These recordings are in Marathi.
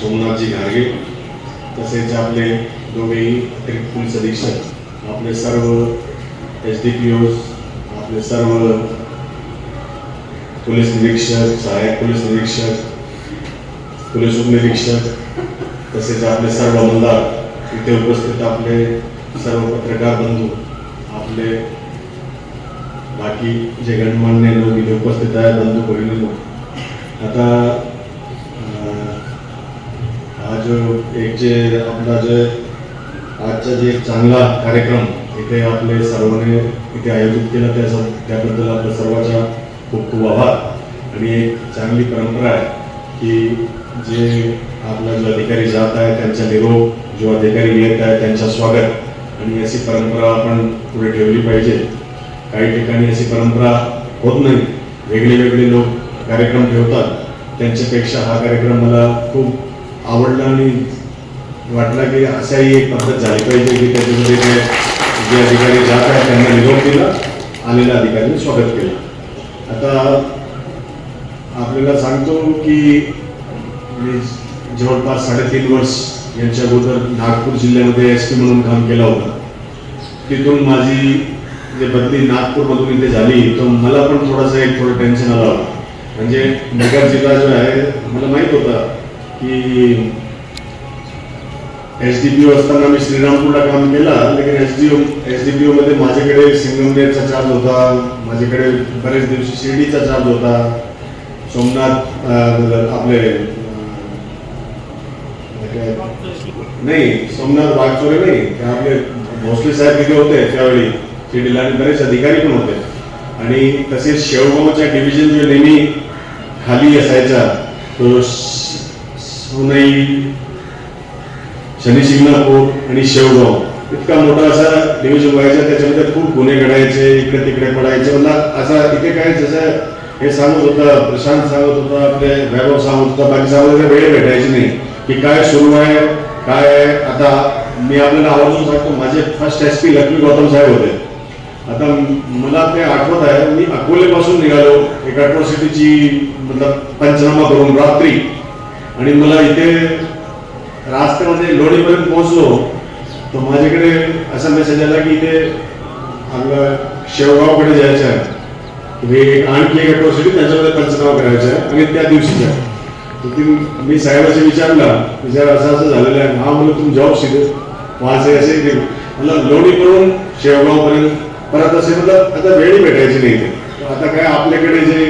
सोमनाथजी घारगे तसेच आपले दोघेही अतिरिक्त पोलीस अधीक्षक आपले सर्व एस डी पी ओज आपले सर्व पोलीस निरीक्षक सहाय्यक पोलीस निरीक्षक पोलीस उपनिरीक्षक तसेच आपले सर्व आमदार इथे उपस्थित आपले सर्व पत्रकार बंधू आपले बाकी जे गणमान्य लोक इथे उपस्थित आहेत बंधू भगिनी आता जो एक जे आपला जे आजचा जे चांगला कार्यक्रम इथे आपले सर्वांनी इथे आयोजित केला त्याचा त्याबद्दल आपल्या सर्वांचा खूप खूप आभार. आणि एक चांगली परंपरा आहे की जे आपला जो अधिकारी जात आहे त्यांचा निरोप जो अधिकारी येत आहे त्यांचा स्वागत. आणि अशी परंपरा आपण पुढे ठेवली पाहिजे. काही ठिकाणी अशी परंपरा होत नाही. वेगळे वेगळे लोक कार्यक्रम ठेवतात. त्यांच्यापेक्षा हा कार्यक्रम मला खूप आवडला आणि वाटला की अशाही एक पद्धत झाली पाहिजे की त्याच्यामध्ये जे जे अधिकारी जात आहेत त्यांना निरोप दिला आलेल्या अधिकाऱ्यांनी स्वागत केलं. आता आपल्याला सांगतो की मी जवळपास साडेतीन वर्ष यांच्या अगोदर नागपूर जिल्ह्यामध्ये एस टी म्हणून काम केलं होतं. तिथून माझी जे बदली नागपूरमधून इथे झाली तर मला पण थोडंसं एक थोडं टेन्शन आलं. होतं म्हणजे नगर जिल्हा जो आहे मला माहीत होता की एस डी पी ओ असताना मी श्रीरामपूरला काम केला लेकिन S D O S D P ओमध्ये माझ्याकडे सिंगमनेरचा चार्ज होता माझ्याकडे बरेच दिवशी शिर्डीचा चार्ज होता सोमनाथ आपले म्हणजे नाही सोमनाथ वागचोरे नाही ते आपले भोसले साहेब तिथे होते त्यावेळी शिर्डीला आणि बरेच अधिकारी पण होते. आणि तसेच शेवगावच्या डिव्हिजन जो नेहमी खाली असायचा तो सोनई शनी शिंगणापूर आणि शेवगाव. इतका मोठा असा डिव्हिजन व्हायचा त्याच्यामध्ये खूप गुन्हे घडायचे इकडे तिकडे पडायचे. मला असा इथे काय जसं हे सांगत होता प्रशांत सांगत होता आपले वैभव सांगत होता बाकी सांगत वेळ भेटायची नाही. की काय सुरू आहे काय आहे? आता मी आपल्याला आवर्जून सांगतो माझे first S P Lakshmi Gautam साहेब होते. आता मला ते आठवत आहे मी अकोलेपासून निघालो एक अट्रॉसिटीची मतलब पंचनामा करून रात्री. आणि मला इथे रस्त्यामध्ये लोणीपर्यंत पोहोचलो तर माझ्याकडे असा मेसेज आला की इथे आपलं शेवगावकडे जायचं आहे. हे एक आणखी एक अट्रॉसिटी त्याच्यामध्ये पंचनामा करायचा आहे आणि त्या दिवशीच्या तर ती मी साहेबाशी विचारला विचार असं असं झालेलं आहे. हा म्हणून तुम्ही जॉब शिकत माझे असे ऐसे मला लोणी करून शेवगावपर्यंत परत असे म्हणलं आता वेळी भेटायची नाही आता काय आपल्याकडे जे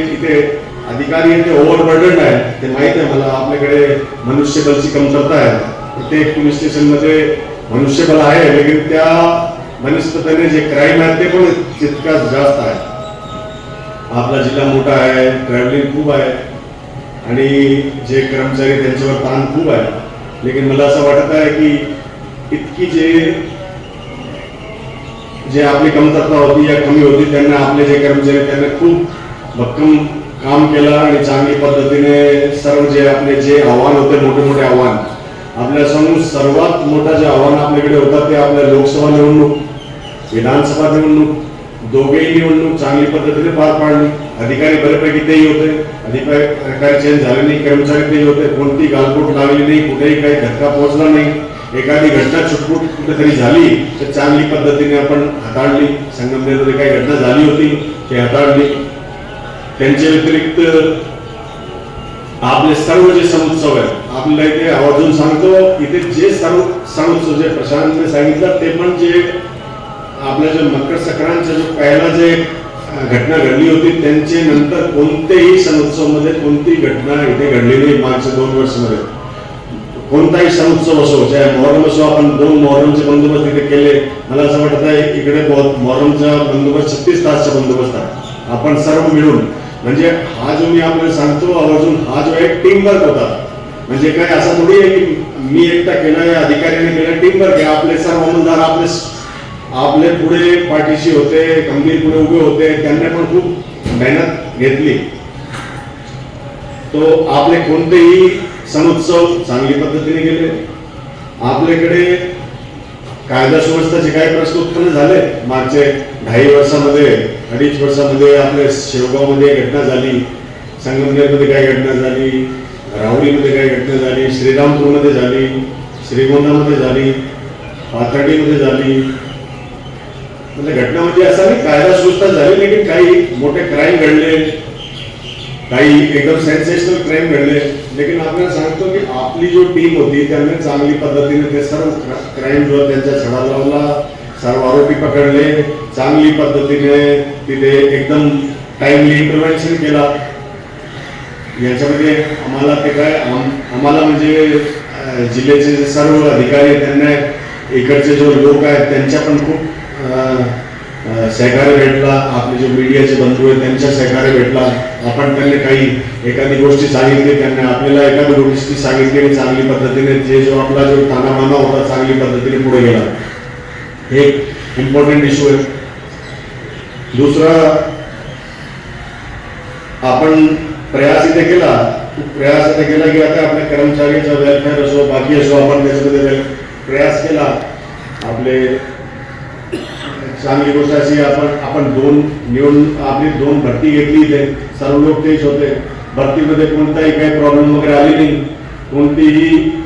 अधिकारी आहेत ते ओव्हरबर्डन आहे ते माहीत आहे मला. आपल्याकडे मनुष्यबलची कमतरता आहे. प्रत्येक पोलीस स्टेशनमध्ये मनुष्यबल आहे लेकिन त्या मनुष्यतेने जे क्राईम आहे ते पण तितकाच जास्त आहे. आपला जिल्हा मोठा आहे ट्रॅव्हलिंग खूप आहे आणि जे कर्मचारी त्यांच्यावर ताण खूप आहे. लेकिन मला असं वाटत आहे की इतकी जे जे आपली कमतरता होती या कमी होती त्यांना आपले जे कर्मचारी त्यांना खूप भक्कम काम केलं आणि चांगली पद्धतीने सर्व जे आपले जे आव्हान होते मोठे मोठे आव्हान आपल्यासमोर सर्वात मोठं जे आव्हान आपल्याकडे होतं ते आपल्या लोकसभा निवडणूक विधानसभा निवडणूक दोघेही निवडणूक चांगली पद्धतीने पार पाडली. अधिकारी बऱ्यापैकी तेही होते अधिकारी चेंज झाले नाही कर्मचारी तेही होते कोणती गालबोट लागली नाही कुठेही काही धक्का पोहोचला नाही. एखादी घटना छुटपूट कुठेतरी झाली तर चांगली पद्धतीने आपण हाताळली. संगमनेरमध्ये काही घटना झाली होती ती हाताळली. त्यांच्या व्यतिरिक्त आपले सर्व जे सण उत्सव आहेत आपल्याला इथे आवर्जून सांगतो इथे जे सर्व सण उत्सव जे प्रशांतने सांगितलं ते पण जे आपल्या जे मकर संक्रांतचा जो पहिला जे घटना घडली होती त्यांचे नंतर कोणतेही सण उत्सवमध्ये कोणतीही घटना इथे घडली नाही मागच्या दोन वर्षामध्ये? कोणताही सण उत्सव असो चाहे मोहरम असो आपण दोन मोहरमचे बंदोबस्त इथे केले. मला असं वाटत आहे इकडे मोहरमचा बंदोबस्त छत्तीस तासचा बंदोबस्त आहे. आपण सर्व मिळून म्हणजे हा जो मी आपल्याला सांगतो आवर्जून हा जो एक टीम वर्क होता. म्हणजे काय असं थोडी आहे की मी एकटा केलं या अधिकाऱ्याने केलं टीम वर्क आहे. आपले सर्व अंमलदार आपले आपले पुढे पाठीशी होते गंभीर पुढे उभे होते. त्यांनी पण खूप मेहनत घेतली. तो आपले कोणतेही सण उत्सव चांगली पद्धतीने गेले. आपल्याकडे कायदा सुव्यवस्थाचे काही प्रश्न उत्पन्न झाले. मागचे ढाई वर्षामध्ये अडीच वर्षामध्ये आपल्या शेवगावमध्ये घटना झाली संगमनेरमध्ये काय घटना झाली राहुरीमध्ये काही घटना झाली श्रीरामपूरमध्ये झाली श्रीगोंदामध्ये झाली पाथर्डीमध्ये झाली. म्हणजे घटना म्हणजे असा नाही कायदा सुस्ता झाली लेकिन काही मोठे क्राईम घडले. काही एकदम सेन्सेशनल क्राईम घडले. लेकिन आपल्याला सांगतो की आपली जो टीम होती त्यांनी चांगली पद्धतीने ते सर्व क्राईम जो त्यांच्या त्यांचा छडा लावला. सर्व आरोपी पकडले. चांगली पद्धतीने तिथे एकदम टाइमली इंटरव्हेन्शन केला. याच्यामध्ये आम्हाला ते काय आम्हाला म्हणजे जिल्ह्याचे जे सर्व अधिकारी त्यांना इकडचे जो लोक आहेत त्यांच्या पण खूप सहकार्य भेटला. आपले जे मीडियाचे बंधू आहेत त्यांच्या सहकार्य भेटला. आपण त्यांनी काही एखादी गोष्टी सांगितली त्यांनी आपल्याला एखादी गोष्टी सांगितली आणि चांगली पद्धतीने जे जो आपला जो तानामाना होता चांगली पद्धतीने पुढे गेला. हे एक इम्पॉर्टंट इश्यू आहे. दुसरा आपण प्रयास इथे केला प्रयास इथे केला की आता आपल्या कर्मचाऱ्यांचा वेलफेअर असो बाकी असो आपण त्याच्यामध्ये प्रयास केला. आपले चांगली गोष्ट अशी आपण आपण दोन निवडून आपली दोन भरती घेतली इथे. सर्व लोक तेच होते. भरतीमध्ये कोणताही काही प्रॉब्लेम वगैरे आली नाही. कोणतीही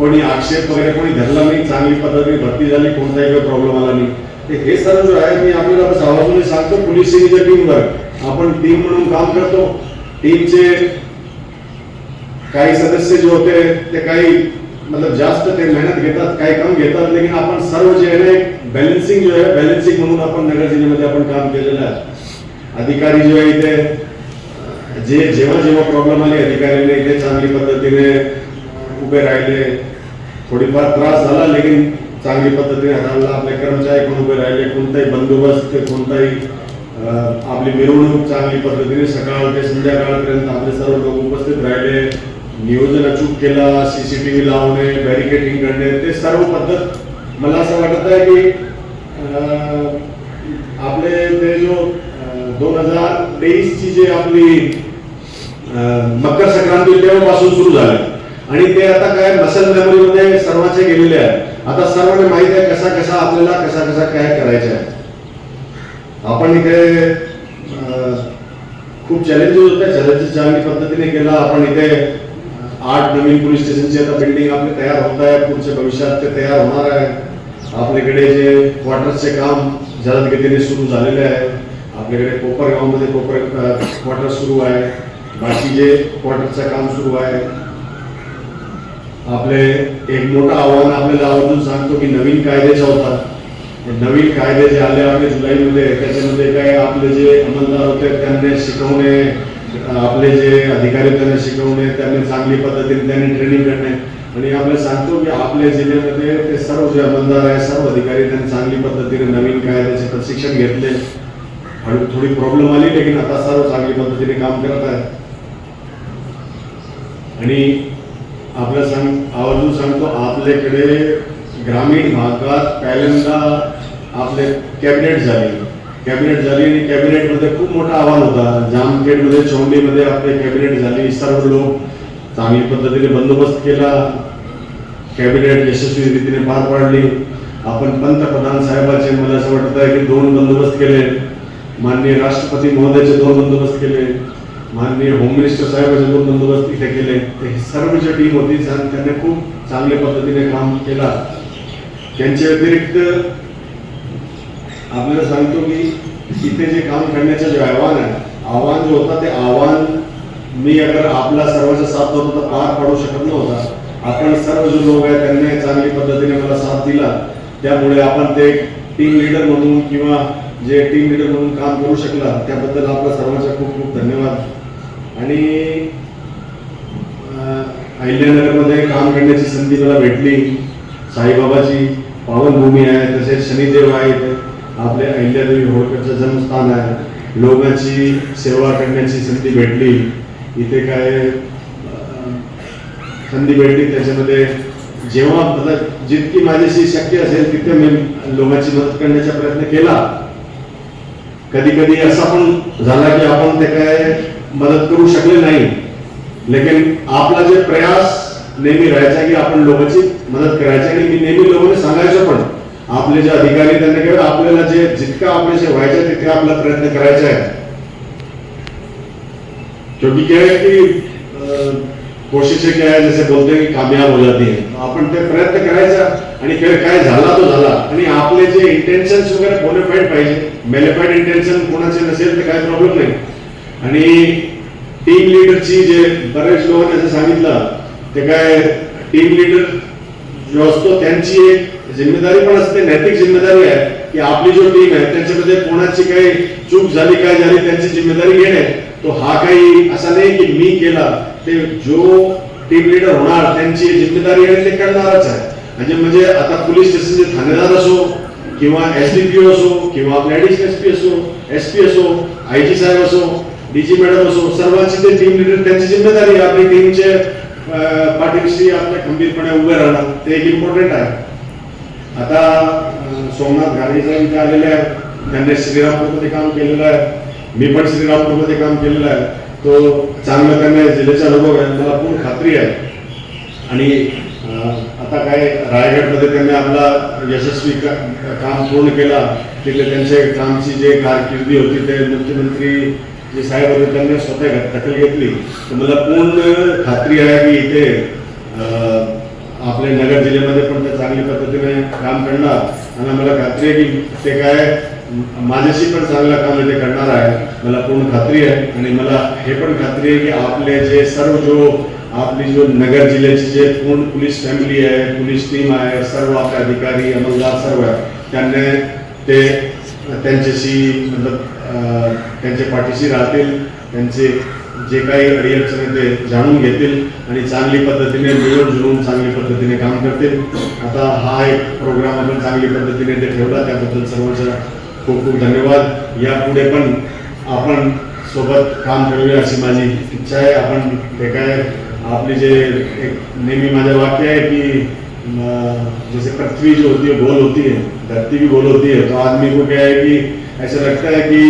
कोणी आक्षेप वगैरे कोणी धरला नाही चांगली पद्धतीने भरती झाली कोणताही काही प्रॉब्लेम आला नाही. हे सर्व जो आहे मी आपल्याला बस आवाजून सांगतो पोलीस सेनेच्या टीमवर आपण टीम म्हणून काम करतो. टीमचे काही सदस्य जे होते ते काही मतलब जास्त ते मेहनत घेतात काही कम घेतात लेकिन आपण सर्व जे आहे ना बॅलन्सिंग जो आहे बॅलन्सिंग म्हणून आपण नगर जिल्ह्यामध्ये आपण काम केलेलं आहे. अधिकारी जो आहे इथे जे जेव्हा जेव्हा प्रॉब्लेम आले अधिकाऱ्यांनी इथे चांगली पद्धतीने उभे राहिले. थोडीफार त्रास झाला लेकिन चांगली पद्धतीने हाताळला. आपले कर्मचारी पण उभे राहिले. कोणताही बंदोबस्त कोणताही आपली मिरवणूक चांगली पद्धतीने सकाळ ते संध्याकाळपर्यंत आपले सर्व लोक उपस्थित राहिले. नियोजन अचूक केला सीसीटीव्ही लावणे बॅरिकेडिंग करणे ते सर्व पद्धत. मला असं वाटत आहे की अं, आपले ते जो दोन हजार तेवीसची जी आपली मकर संक्रांती तेव्हापासून सुरू झाले. आणि ते आता काय मसल मेमोरीमध्ये सर्वांचे गेलेले आहे आता सर्वांना माहिती आहे कसा कसा आपल्याला कसा कसा काय करायचं आहे. आपण इथे खूप चॅलेंजेस होते चॅलेंजेस चांगली पद्धतीने केला. आपण इथे आठ नवीन पोलीस स्टेशनची आता बिल्डिंग आपली तयार होत आहे. पुढच्या भविष्यात ते तयार होणार आहे. आपल्याकडे जे क्वार्टर्सचे काम जलद गतीने सुरू झालेले आहे. आपल्याकडे कोपरगावमध्ये कोपर क्वार्टर सुरू आहे. बाकी जे क्वार्टरचं काम सुरू आहे. आपले एक मोठं आव्हान आपल्याला आवर्जून सांगतो की नवीन कायद्याचा होता नवीन कायदे जे आले आपले जुलैमध्ये त्याच्यामध्ये काय आपले जे अंमलदार होते त्यांनी शिकवणे आपले जे अधिकारी त्यांना शिकवणे त्यांनी चांगली पद्धतीने त्यांनी ट्रेनिंग करणे. आणि आपल्याला सांगतो की आपल्या जिल्ह्यामध्ये ते सर्व जे अंमलदार आहे सर्व अधिकारी त्यांनी चांगली पद्धतीने नवीन कायद्याचे प्रशिक्षण घेतले. आणि थोडी प्रॉब्लेम आली लेकिन आता सर्व चांगली पद्धतीने काम करत आहे आणि आपल्याला सांग आवर्जून सांगतो आपल्याकडे ग्रामीण भागात पहिल्यांदा आपले कॅबिनेट झाले. कॅबिनेट झाली आणि कॅबिनेटमध्ये खूप मोठा आव्हान होता. जामखेडमध्ये चौंडीमध्ये आपले कॅबिनेट झाली. सर्व लोक चांगली पद्धतीने बंदोबस्त केला. कॅबिनेट यशस्वी रीतीने पार पाडली. आपण पंतप्रधान साहेबाचे मला असं वाटत आहे की दोन बंदोबस्त केले. माननीय राष्ट्रपती महोदयाचे दोन बंदोबस्त केले. माननीय होम मिनिस्टर साहेबांचे दोन बंदोबस्त इथे केले. ते सर्व जी टीम होती त्यांनी खूप चांगल्या पद्धतीने काम केला. त्यांच्या व्यतिरिक्त आपल्याला सांगतो की इथे जे काम करण्याचं जे आव्हान आहे आव्हान जो होता ते आव्हान मी अगर आपला सर्वांचा साथ होता तर पार पाडू शकत नव्हता. आपण सर्व जो लोक आहेत त्यांनी चांगल्या पद्धतीने मला साथ दिला. त्यामुळे आपण ते टीम लीडर म्हणून किंवा जे टीम लीडर म्हणून काम करू शकला त्याबद्दल आपला सर्वांचा खूप खूप धन्यवाद. आणि अहिल्यानगरमध्ये काम करण्याची संधी मला भेटली. साईबाबाची पावनभूमी आहे तसेच शनिदेव आहेत आपले अहिल्यादेवी होळकरचं जन्मस्थान आहे. लोकांची सेवा करण्याची संधी भेटली. इथे काय संधी भेटली त्याच्यामध्ये जेव्हा मतलब जितकी माझ्याशी शक्य असेल तिथे मी लोकांची मदत करण्याचा प्रयत्न केला. कधी कधी असा पण झाला की आपण ते काय मदत करू शकले नाही. लेकिन आपला जे प्रयास नेहमी राहायचा की आपण लोकांची मदत करायची आणि मी नेहमी लोकांना सांगायचं पण आपले जे अधिकारी त्यांना केवळ आपल्याला जे जितकं आपल्याचे व्हायचं तिथे आपला प्रयत्न करायचा आहे. क्योंकि क्या है कि कोशिशें क्या है जैसे बोलते हैं कामयाब हो जाती है आपण ते प्रयत्न करायचा आणि खेळ काय झाला तो झाला. आणि आपले जे इंटेन्शन वगैरे बोनेफाईड पाहिजे मेलिफाईड इंटेन्शन कोणाचे नसेल तर काय प्रॉब्लेम नाही. आणि टीम लीडरची जे बरेच लोकांनी असं सांगितलं ते काय टीम लीडर जो असतो त्यांची एक जिम्मेदारी पण असते नैतिक जिम्मेदारी आहे की आपली जो टीम आहे त्यांच्यामध्ये कोणाची काही चूक झाली काय झाली त्यांची जिम्मेदारी घेणे तो हा काही असा नाही की मी केला ते जो टीम लीडर होणार त्यांची जिम्मेदारी आहे ते करणारच आहे. म्हणजे म्हणजे आता पोलीस स्टेशनचे थानेदार असो किंवा एस डी पी असो किंवा आपले ऍडिशनल एस पी असो एस पी असो आय जी साहेब असो डीजी मॅडम असो सर्वांची ते टीम लिडर त्यांची जिम्मेदारी आपली टीमचे पाठीशी आपल्या खंबीरपणे उभे राहणार ते एक इम्पॉर्टंट आहे. आता सोमनाथ घाणेचा इथे आलेले आहेत. त्यांनी श्रीरामपूरमध्ये काम केलेलं आहे. मी पण श्रीरामपूरमध्ये काम केलेलं आहे. तो चांगलं त्यांना जिल्ह्याचा अनुभव आहे. मला पूर्ण खात्री आहे. आणि आता काय रायगडमध्ये त्यांनी आपला यशस्वी का- काम पूर्ण केला. तिथले त्यांचे कामची जे कारकिर्दी होती ते मुख्यमंत्री जे साहेब होते त्यांनी स्वतः दखल घेतली. तर मला पूर्ण खात्री आहे की इथे अं, आपल्या नगर जिल्ह्यामध्ये पण ते चांगल्या पद्धतीने काम करणार. आणि मला खात्री आहे की ते काय माझ्याशी पण चांगलं काम इथे करणार आहे. मला पूर्ण खात्री आहे. आणि मला हे पण खात्री आहे की आपले जे सर्व जो आपली जो नगर जिल्ह्याची जे पूर्ण पोलीस फॅमिली आहे पोलीस टीम आहे सर्व आपले अधिकारी अंमलदार सर्व आहे त्यांनी ते त्यांच्याशी मतलब त्यांच्या पाठीशी राहतील त्यांचे जे काही अडीअडचण आहे ते जाणून घेतील आणि चांगली पद्धतीने मिळून जुळून चांगली पद्धतीने काम करतील. आता हा एक प्रोग्राम आपण चांगली पद्धतीने ते ठेवला त्याबद्दल सर्वांचा खूप खूप धन्यवाद. यापुढे पण आपण सोबत काम करूया अशी माझी इच्छा आहे. आपण ते काय आपली जे एक नेहमी माझं वाक्य आहे की जसे जैसे पृथ्वी जो होती है गोल होती है धरती भी गोल होती है तो आदमी को क्या है कि ऐसा लगता है कि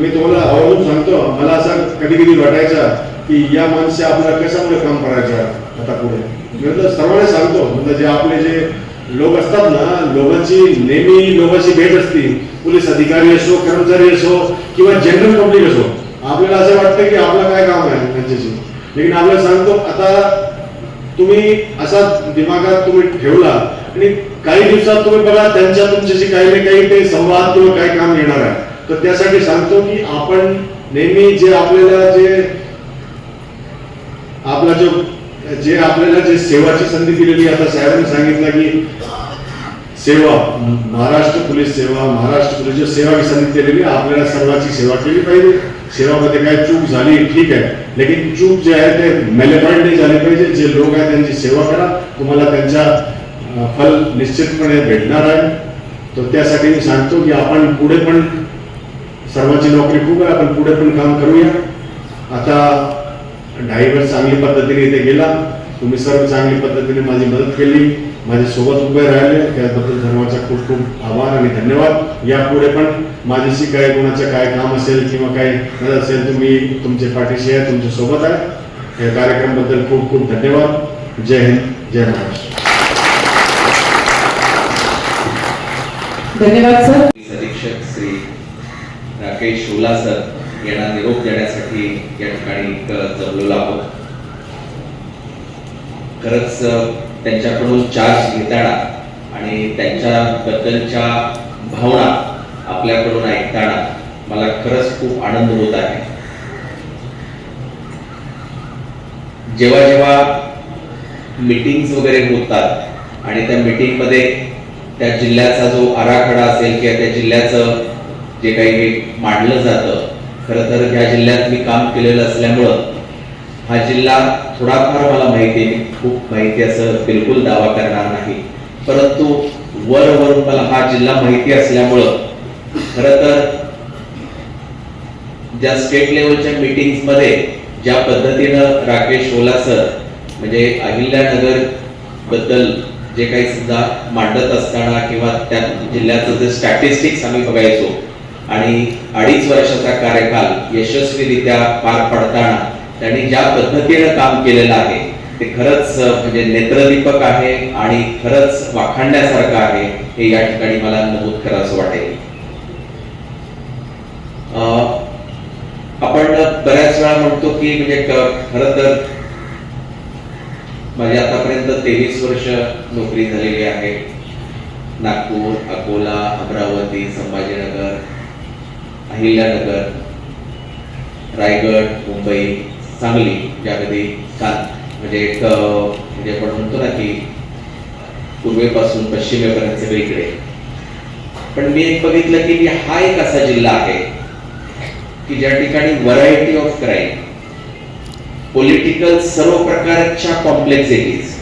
मी तुम्हाला आवर्जून सांगतो मला असं कधी कधी वाटायचा की या माणसे आपल्याला कशामुळे काम करायचं आता पुढे? मी सर्वांना सांगतो म्हणजे जे आपले जे लोक असतात ना लोकांची नेहमी लोकांची भेट असते. पोलीस अधिकारी असो कर्मचारी असो किंवा जनरल पब्लिक असो आपल्याला असं वाटतं की आपलं काय काम आहे त्यांच्याशी. लेकिन आपल्याला सांगतो आता तुम्ही असा दिमागात तुम्ही ठेवला आणि काही दिवसात तुम्ही बघा त्यांच्या तुमच्याशी काही ना काही ते संवाद किंवा काही काम येणार आहे. तर त्यासाठी सांगतो की आपण नेहमी जे आपल्याला जे आपला जो जे आपल्याला जे सेवाची संधी दिलेली आता साहेबांनी सांगितलं की सेवा महाराष्ट्र पोलीस सेवा महाराष्ट्र पोलीस जो सेवा संधी दिलेली आपल्याला सर्वांची सेवा केली पाहिजे. सेवामध्ये काय चूक झाली ठीक आहे. लेकिन चूक जे आहे ते मेलेपॉइंट नाही झाली पाहिजे. जे लोक आहेत त्यांची सेवा करा. तुम्हाला त्यांच्या फल निश्चितपणे भेटणार आहे. तर त्यासाठी मी सांगतो की आपण पुढे पण सर्वांची नोकरी खूप आहे. आपण पुढे पण काम करूया. आता ड्रायव्हर चांगली पद्धतीने इथे गेला. तुम्ही सर्व चांगली पद्धतीने माझी मदत केली. माझ्यासोबत उभे राहिले. त्याबद्दल धर्माचा खूप खूप आभार आणि धन्यवाद. यापुढे पण माझ्याशी काय कोणाचं काय काम असेल किंवा काय मदत असेल तुम्ही तुमच्या पाठीशी आहे तुमच्यासोबत आहे. या कार्यक्रमाबद्दल खूप खूप धन्यवाद. जय हिंद. जय महाराष्ट्र. धन्यवाद सर अधीक्षक श्री राकेश शोला सर यांना निरोप देण्यासाठी या ठिकाणी जमलेलो आहोत. खरंच त्यांच्याकडून चार्ज घेताना आणि त्यांच्याबद्दलच्या भावना आपल्याकडून ऐकताना मला खरंच खूप आनंद होत आहे. जेव्हा जेव्हा मीटिंग्स वगैरे होतात आणि त्या मीटिंगमध्ये त्या जिल्ह्याचा जो आराखडा असेल किंवा त्या जिल्ह्याचं जे काही मांडलं जातं खरं तर ह्या जिल्ह्यात मी काम केलेलं असल्यामुळं हा जिल्हा थोडाफार मला माहिती आहे. खूप माहिती असं बिलकुल दावा करणार नाही. परंतु वर वर मला हा जिल्हा माहिती असल्यामुळं खरं तर ज्या स्टेट लेवलच्या मीटिंग्समध्ये ज्या पद्धतीनं राकेश ओला सर म्हणजे अहिल्यानगरबद्दल जे काही सुद्धा मांडत असताना किंवा त्या जिल्ह्याचं जे स्टॅटिस्टिक्स आम्ही बघायचो आणि अडीच वर्षाचा कार्यकाल यशस्वीरित्या पार पडताना त्यांनी ज्या पद्धतीनं काम केलेलं आहे ते खरंच म्हणजे नेत्रदीपक आहे आणि खरंच वाखाणण्यासारखं आहे हे या ठिकाणी मला नमूद करावं वाटेल. अं, आपण बऱ्याच वेळा म्हणतो की म्हणजे खरं तर माझी आतापर्यंत तेवीस वर्ष नोकरी झालेली आहे. नागपूर अकोला अमरावती संभाजीनगर अहिल्यानगर रायगड मुंबई सांगली ज्यामध्ये कधी म्हणजे एक म्हणजे आपण म्हणतो ना की पूर्वेपासून पश्चिमेपर्यंत सगळीकडे पण मी एक बघितलं की हा एक असा जिल्हा आहे की ज्या ठिकाणी व्हरायटी ऑफ क्राईम पॉलिटिकल सर्व प्रकारच्या कॉम्प्लेक्सिटीज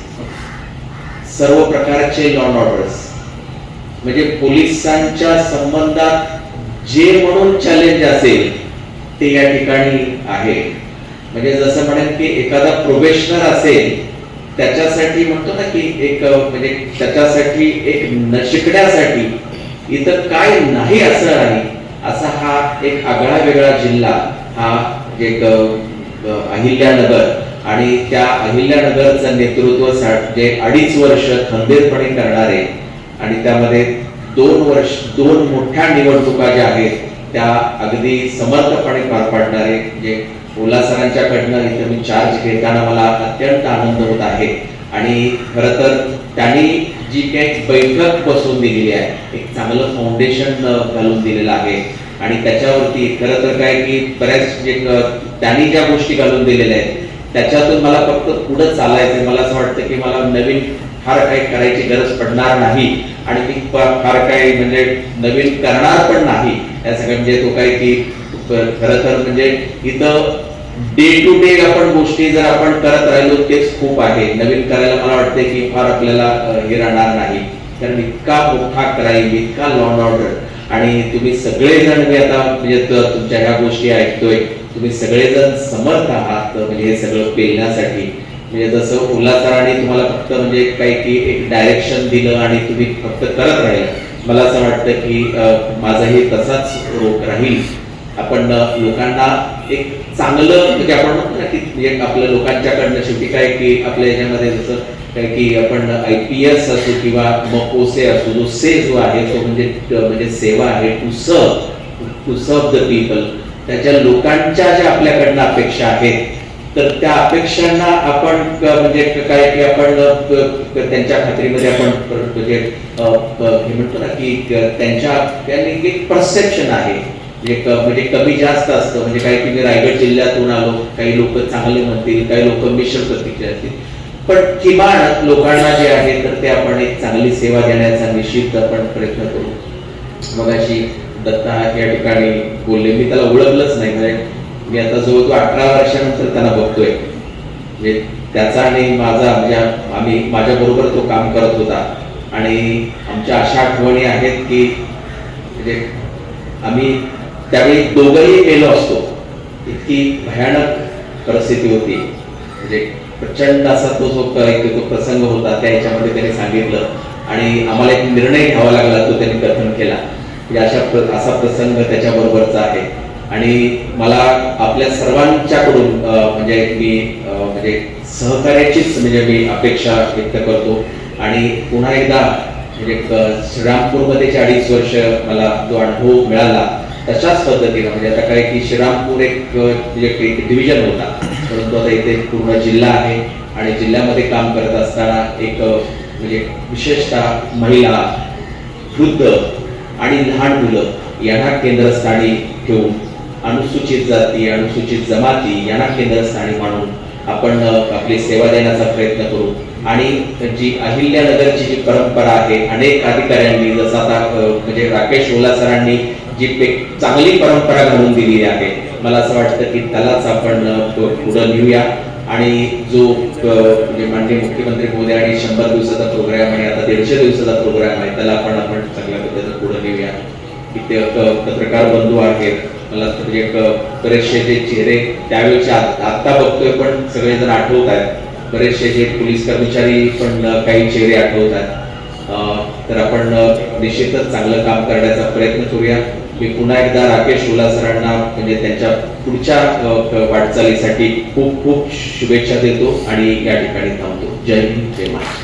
सर्व प्रकारचे लॉ ऑर्डर्स म्हणजे पोलिसांच्या संबंधात जे म्हणून चॅलेंज असेल ते या ठिकाणी आहे. म्हणजे जसं म्हणेन की एखादा प्रोबेशनर असेल त्याच्यासाठी म्हणतो ना की एक म्हणजे त्याच्यासाठी एक न शिकण्यासाठी इथं काय नाही असं नाही असा हा एक आगळा वेगळा जिल्हा हा एक अहिल्यानगर. आणि त्या अहिल्यानगरचं नेतृत्व जे अडीच वर्ष खंबीरपणे करणारे आणि त्यामध्ये दोन वर्ष दोन मोठ्या निवडणुका ज्या आहेत त्या अगदी समर्थपणे पार पाडणारे जे ओला सरांच्याकडनं इथे मी चार्ज घेताना मला अत्यंत आनंद होत आहे. आणि खरं तर त्यांनी जी काही बैठक बसवून दिलेली आहे एक चांगलं फाउंडेशन घालून दिलेलं आहे. आणि त्याच्यावरती खरं तर काय की बऱ्याच जे त्यांनी ज्या गोष्टी घालून दिलेल्या आहेत त्याच्यातून मला फक्त पुढे चालायचं मला असं वाटतं की मला नवीन फार काही करायची गरज पडणार नाही. आणि मी फार काही म्हणजे नवीन करणार पण नाही. या सगळ्या म्हणजे तो काय की खरं तर म्हणजे इथं डे टू डे आपण गोष्टी जर आपण करत राहिलो तेच खूप आहे. नवीन करायला मला वाटते की फार आपल्याला हे राहणार नाही. कारण इतका मोठा क्राईम इतका लॉ ऑर्डर आणि तुम्ही सगळेजण मी आता म्हणजे तुमच्या ह्या गोष्टी ऐकतोय. तुम्ही सगळेजण समर्थ आहात. म्हणजे हे सगळं पेलण्यासाठी. म्हणजे जसं उल्हासराने तुम्हाला फक्त म्हणजे काही की एक डायरेक्शन दिलं आणि तुम्ही फक्त करत राहील. मला असं वाटतं की माझाही तसाच रोग राहील. आपण लोकांना एक चांगलं म्हणजे आपण म्हणतो ना की एक आपल्या लोकांच्याकडनं शेवटी काय की आपल्या याच्यामध्ये जसं काय की आपण आय पी एस असो किंवा मग ओसे असो जो से जो आहे तो म्हणजे म्हणजे सेवा आहे to serve to serve the people त्याच्या लोकांच्या ज्या आपल्याकडनं अपेक्षा आहेत तर त्या अपेक्षांना आपण म्हणजे काय की आपण त्यांच्या खात्रीमध्ये आपण म्हणजे हे म्हणतो ना की त्यांच्या एक परसेप्शन आहे. म्हणजे म्हणजे कमी जास्त असतं. म्हणजे काही की मी रायगड जिल्ह्यातून आलो काही लोक चांगले म्हणतील काही लोक मिश्र प्रतिक्रिया असतील पण किमान लोकांना जे आहे तर ते आपण एक चांगली सेवा देण्याचा निश्चित आपण प्रयत्न करू. मगाशी दत्ता या ठिकाणी बोलले. मी त्याला ओळखलंच नाही म्हणजे मी आता जवळ अठरा वर्षानंतर त्यांना बघतोय. म्हणजे त्याचा आणि माझा म्हणजे आम्ही माझ्या बरोबर तो काम करत होता. आणि आमच्या अशा आठवणी आहेत की म्हणजे आम्ही त्यावेळी दोघंही गेलो असतो. इतकी भयानक परिस्थिती होती. म्हणजे प्रचंड असा तो जो एक तो प्रसंग होता त्या ह्याच्यामध्ये त्यांनी सांगितलं आणि आम्हाला एक निर्णय घ्यावा लागला तो त्यांनी कथन केला. म्हणजे अशा असा प्रसंग त्याच्याबरोबरचा आहे. आणि मला आपल्या सर्वांच्याकडून म्हणजे मी म्हणजे सहकार्याचीच म्हणजे मी अपेक्षा व्यक्त करतो. आणि पुन्हा एकदा म्हणजे श्रीरामपूरमध्ये जे अडीच वर्ष मला जो अनुभव मिळाला तशाच पद्धतीनं म्हणजे आता काय की श्रीरामपूर एक म्हणजे एक डिव्हिजन होता. परंतु आता इथे पूर्ण जिल्हा आहे आणि जिल्ह्यामध्ये काम करत असताना एक म्हणजे विशेषतः महिला वृद्ध आणि लहान मुलं यांना केंद्रस्थानी ठेवून अनुसूचित जाती अनुसूचित जमाती यांना केंद्रस्थानी मानून आपण आपली सेवा देण्याचा प्रयत्न करू. आणि जी अहिल्यानगरची जी परंपरा आहे अनेक अधिकाऱ्यांनी जसं आता म्हणजे राकेश ओला सरांनी जी एक चांगली परंपरा घालून दिलेली आहे मला असं वाटतं की त्यालाच आपण पुढं नेऊया. आणि जो म्हणजे माननीय मुख्यमंत्री मोदी आणि शंभर दिवसाचा प्रोग्राम आहे आता दीडशे दिवसाचा प्रोग्राम आहे त्याला आपण आपण चांगल्या पद्धतीनं पुढे नेऊया. इथे पत्रकार बंधू आहेत. मला म्हणजे बरेचसे जे चेहरे त्यावेळेचे आत्ता बघतोय पण सगळेजण आठवत आहेत. बरेचसे जे पोलीस कर्मचारी पण काही चेहरे आठवत आहेत. तर आपण निश्चितच चांगलं काम करण्याचा प्रयत्न करूया. मी पुन्हा एकदा राकेश ओला सरांना म्हणजे त्यांच्या पुढच्या वाटचालीसाठी खूप खूप शुभेच्छा देतो आणि या ठिकाणी थांबतो. जय हिंद जय महाराष्ट्र.